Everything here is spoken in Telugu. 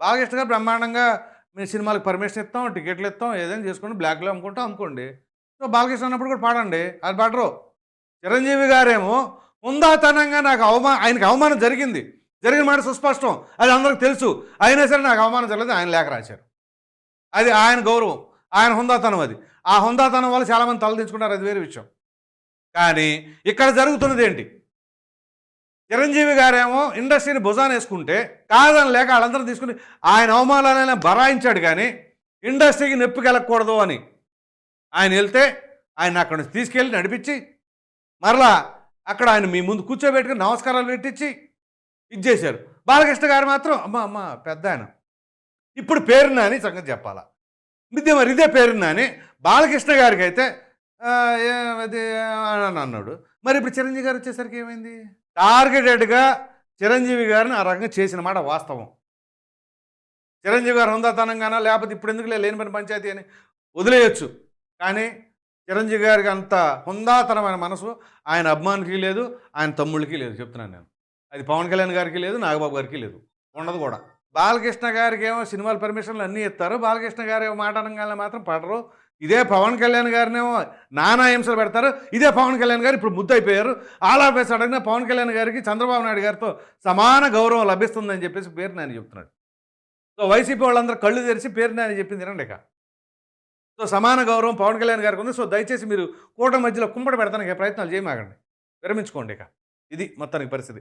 బాగా ఇష్టంగా బ్రహ్మాండంగా మీ సినిమాలకు పర్మిషన్ ఇస్తాం టికెట్లు ఇస్తాం ఏదైనా చేసుకోండి బ్లాక్లో అమ్ముకుంటాం అమ్ముకోండి సో బాలకృష్ణ అన్నప్పుడు కూడా పాడండి. అది పాడరు. చిరంజీవి గారేమో ముందాతనంగా నాకు అవమా ఆయనకి అవమానం జరిగింది. జరిగిన మాట సుస్పష్టం. అది అందరికి తెలుసు. అయినా సరే నాకు అవమానం జరగలేదు ఆయన లేఖ రాశారు. అది ఆయన గౌరవం. ఆయన హుందాతనం అది. ఆ హుందాతనం వల్ల చాలామంది తలదించుకున్నారు అది వేరే విషయం. కానీ ఇక్కడ జరుగుతున్నది ఏంటి? చిరంజీవి గారేమో ఇండస్ట్రీని భుజాన వేసుకుంటే కాదని లేక వాళ్ళందరూ తీసుకుని ఆయన అవమానాలైనా బరాయించాడు కానీ ఇండస్ట్రీకి నొప్పి కలగకూడదు అని ఆయన వెళ్తే ఆయన అక్కడి నుంచి తీసుకెళ్ళి నడిపించి మరలా అక్కడ ఆయన మీ ముందు కూర్చోబెట్టుకుని నమస్కారాలు పెట్టించి ఇచ్చేశారు బాలకృష్ణ గారు మాత్రం అమ్మ అమ్మ పెద్ద ఆయన. ఇప్పుడు పేరున్నా అని సంగతి చెప్పాలా? ఇదే మరి ఇదే పేరున్నా అని బాలకృష్ణ గారికి అయితే అది అని అన్నాడు. మరి ఇప్పుడు చిరంజీవి గారు వచ్చేసరికి ఏమైంది? టార్గెటెడ్గా చిరంజీవి గారిని ఆ రకంగా చేసిన మాట వాస్తవం. చిరంజీవి గారు హుందాతనంగానా లేకపోతే ఇప్పుడు ఎందుకు లేని పని పంచాయతీ అని వదిలేయచ్చు. కానీ చిరంజీవి గారికి అంత హుందాతనమైన మనసు ఆయన అభిమానికి లేదు ఆయన తమ్ముళ్ళకి లేదు చెప్తున్నాను నేను. అది పవన్ కళ్యాణ్ గారికి లేదు నాగబాబు గారికి లేదు. ఉండదు కూడా. బాలకృష్ణ గారికి ఏమో సినిమాల పర్మిషన్లు అన్నీ ఇస్తారు. బాలకృష్ణ గారు ఏమో మాట అనగానే మాత్రం పడరు. ఇదే పవన్ కళ్యాణ్ గారినేమో నానా హింసలు పెడతారు. ఇదే పవన్ కళ్యాణ్ గారు ఇప్పుడు ముద్దయిపోయారు ఆల్ ఆఫ్ ఎస్ అడిగిన పవన్ కళ్యాణ్ గారికి చంద్రబాబు నాయుడు గారితో సమాన గౌరవం లభిస్తుందని చెప్పేసి పేరు నాని చెప్తున్నాడు. సో వైసీపీ వాళ్ళందరూ కళ్ళు తెరిచి పేరు నాని చెప్పింది తినండి ఇక. సో సమాన గౌరవం పవన్ కళ్యాణ్ గారికి ఉంది. సో దయచేసి మీరు కూటమి మధ్యలో కుంపట పెడతానికి ప్రయత్నాలు చేయమాగండి విరమించుకోండి ఇక. ఇది మొత్తానికి పరిస్థితి.